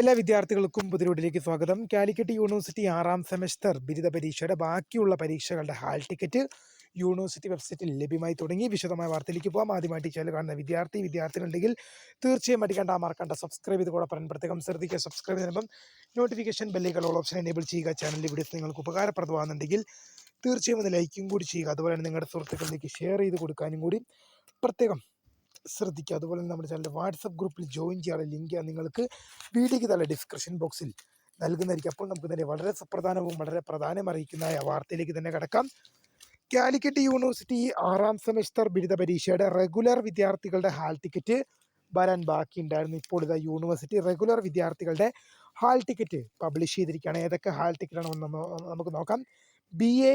എല്ലാ വിദ്യാർത്ഥികൾക്കും പുതിരോഡിലേക്ക് സ്വാഗതം. കാലിക്കറ്റ് യൂണിവേഴ്സിറ്റി ആറാം സെമസ്റ്റർ ബിരുദ പരീക്ഷയുടെ ബാക്കിയുള്ള പരീക്ഷകളുടെ ഹാൾ ടിക്കറ്റ് യൂണിവേഴ്സിറ്റി വെബ്സൈറ്റിൽ ലഭ്യമായി തുടങ്ങി. വിശദമായ വാർത്തയിലേക്ക് പോകാം ആദ്യമായിട്ട് ചാനൽ കാണുന്ന വിദ്യാർത്ഥി വിദ്യാർത്ഥികളുണ്ടെങ്കിൽ തീർച്ചയായും അടിക്കേണ്ട ആ മറക്കണ്ട സബ്സ്ക്രൈബ് ചെയ്ത് കൂടെ പറയാൻ പ്രത്യേകം ശ്രദ്ധിക്കുക സബ്സ്ക്രൈബ് ചെയ്യുമ്പം നോട്ടിഫിക്കേഷൻ ബെല്ലുകൾ ഓൾ ഓപ്ഷൻ എനേബിൾ ചെയ്യുക. ചാനലിൽ വീഡിയോസ് നിങ്ങൾക്ക് ഉപകാരപ്രദമാകുന്നുണ്ടെങ്കിൽ തീർച്ചയായും അത് ലൈക്കും കൂടി ചെയ്യുക. അതുപോലെ തന്നെ നിങ്ങളുടെ സുഹൃത്തുക്കളിലേക്ക് ഷെയർ ചെയ്ത് കൊടുക്കാനും കൂടി പ്രത്യേകം ശ്രദ്ധിക്കുക. അതുപോലെ തന്നെ നമ്മുടെ ചാനൽ വാട്സപ്പ് ഗ്രൂപ്പിൽ ജോയിൻ ചെയ്യാനുള്ള ലിങ്ക് നിങ്ങൾക്ക് വീഡിയോയ്ക്ക് തല ഡിസ്ക്രിപ്ഷൻ ബോക്സിൽ നൽകുന്നതായിരിക്കും. അപ്പോൾ നമുക്ക് തന്നെ വളരെ സുപ്രധാനവും വളരെ പ്രധാനം അറിയിക്കുന്ന വാർത്തയിലേക്ക് തന്നെ കിടക്കാം. കാലിക്കറ്റ് യൂണിവേഴ്സിറ്റി ആറാം സെമസ്റ്റർ ബിരുദ പരീക്ഷയുടെ റെഗുലർ വിദ്യാർത്ഥികളുടെ ഹാൾ ടിക്കറ്റ് വരാൻ ബാക്കിയുണ്ടായിരുന്നു. ഇപ്പോൾ ഇതാ യൂണിവേഴ്സിറ്റി റെഗുലർ വിദ്യാർത്ഥികളുടെ ഹാൾ ടിക്കറ്റ് പബ്ലിഷ് ചെയ്തിരിക്കുകയാണ്. ഏതൊക്കെ ഹാൾ ടിക്കറ്റാണ് നമുക്ക് നോക്കാം. B A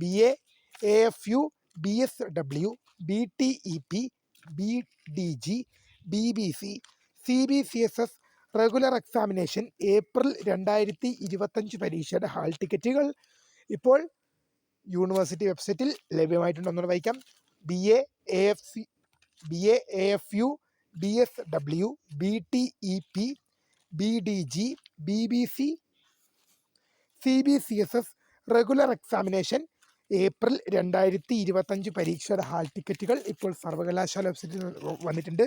B A A F U B S W B T E P B D G B B C C B C S S regular examination April രണ്ടായിരത്തി ഇരുപത്തഞ്ച് പരീക്ഷയുടെ hall ടിക്കറ്റുകൾ ഇപ്പോൾ യൂണിവേഴ്സിറ്റി വെബ്സൈറ്റിൽ ലഭ്യമായിട്ടുണ്ടെന്ന് വായിക്കാം. B A F C B A F U B S W B T E P B D G B B C C B C S S regular examination April രണ്ടായിരത്തി ഇരുപത്തഞ്ച് പരീക്ഷയുടെ hall ടിക്കറ്റുകൾ ഇപ്പോൾ സർവകലാശാല വെബ്സൈറ്റിൽ വന്നിട്ടുണ്ട്.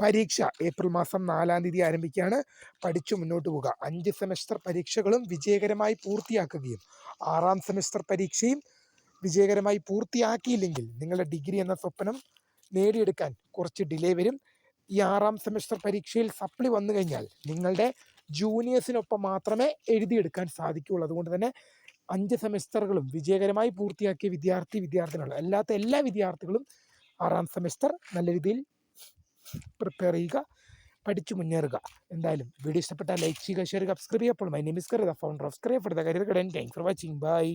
പരീക്ഷ ഏപ്രിൽ മാസം നാലാം തീയതി ആരംഭിക്കുകയാണ്. പഠിച്ചു മുന്നോട്ട് പോകുക അഞ്ച് സെമസ്റ്റർ പരീക്ഷകളും വിജയകരമായി പൂർത്തിയാക്കുകയും ആറാം സെമസ്റ്റർ പരീക്ഷയും വിജയകരമായി പൂർത്തിയാക്കിയില്ലെങ്കിൽ നിങ്ങളുടെ ഡിഗ്രി എന്ന സ്വപ്നം നേടിയെടുക്കാൻ കുറച്ച് ഡിലേ വരും. ഈ ആറാം സെമസ്റ്റർ പരീക്ഷയിൽ സപ്ലി വന്നു കഴിഞ്ഞാൽ നിങ്ങളുടെ ജൂനിയേഴ്സിനൊപ്പം മാത്രമേ എഴുതിയെടുക്കാൻ സാധിക്കുകയുള്ളൂ. അതുകൊണ്ട് തന്നെ അഞ്ച് സെമിസ്റ്ററുകളും വിജയകരമായി പൂർത്തിയാക്കിയ വിദ്യാർത്ഥി വിദ്യാർത്ഥികൾ അല്ലാത്ത എല്ലാ വിദ്യാർത്ഥികളും ആറാം സെമിസ്റ്റർ നല്ല രീതിയിൽ പ്രിപ്പയർ ചെയ്യുക പഠിച്ചു മുന്നേറുക. എന്തായാലും വീഡിയോ ഇഷ്ടപ്പെട്ടാൽ ലൈക്ക് ചെയ്യുക ഷെയർ സബ്സ്ക്രൈബ് ചെയ്യുക. My name is Kariya founder of scribe for the career guidance thanks for watching bye